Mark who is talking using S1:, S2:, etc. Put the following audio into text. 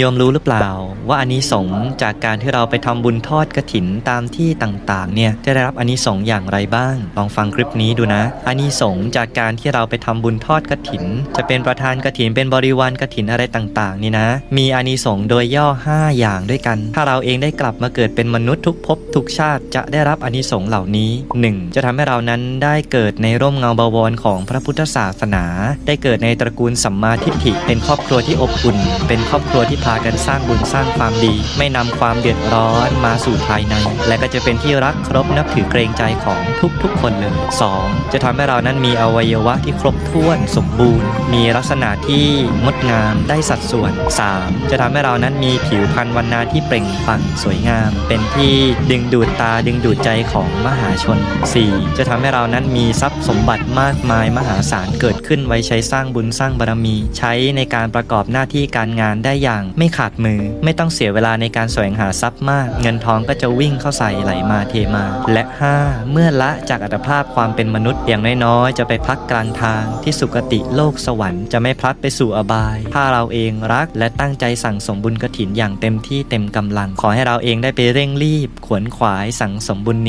S1: โยมรู้หรือเปล่า ว่าอานิสงส์จากการที่เราไปทำบุญทอดกระถินตามที่ต่างๆ เนี่ยจะได้รับอานิสงส์อย่างไรบ้าง ลองฟังคลิปนี้ดูนะอานิสงส์จากการที่เราไปทำบุญทอดกระถิน จะเป็นประธานกระถินเป็นบริวารกระถินอะไรต่างๆ นี่นะ มีอานิสงส์โดยย่อ 5 อย่างด้วยกัน ถ้าเราเองได้กลับมาเกิดเป็นมนุษย์ทุกภพทุกชาติจะได้รับอานิสงส์เหล่านี้ 1. จะทำให้เรานั้นได้เกิดในร่มเงาบวรของพระพุทธศาสนา ได้เกิดในตระกูลสัมมาทิฏฐิเป็นครอบครัวที่อบอุ่น เป็นครอบครัวที่พากันสร้างบุญสร้างความดี ไม่นำความเดือดร้อนมาสู่ภายใน และก็จะเป็นที่รักครพนับถือเกรงใจของทุกๆ คนเลย 2. จะทำให้เรานั้นมีอวัยวะที่ครบถ้วนสมบูรณ์ มีลักษณะที่งดงามได้สัดส่วน 3. จะทำให้เรานั้นมีผิวพรรณวันนาที่เปล่งปลั่งสวยงาม เป็นที่ดึงดูดตาดึงดูดใจของมหาชน 4. จะทำให้เรานั้นมีทรัพย์สมบัติมากมายมหาศาลเกิดขึ้นไว้ใช้สร้างบุญสร้างบารมี ใช้ในการประกอบหน้าที่การงานได้อย่างไม่ขาดมือ ไม่ต้องเสียเวลาในการแสวงหาทรัพย์มาก เงินทองก็จะวิ่งเข้าใส่ไหลมาเทมา และ 5. เมื่อละจากอัตภาพความเป็นมนุษย์อย่างน้อยๆจะไปพักกลางทางที่สุคติโลกสวรรค์จะไม่พลัดไปสู่อบาย ถ้าเราเองรักและตั้งใจสั่งสมบุญกระถินอย่างเต็มที่เต็มกำลัง ขอให้เราเองได้ไปเร่งรีบ ขวนขวายสั่งสมบุญนี้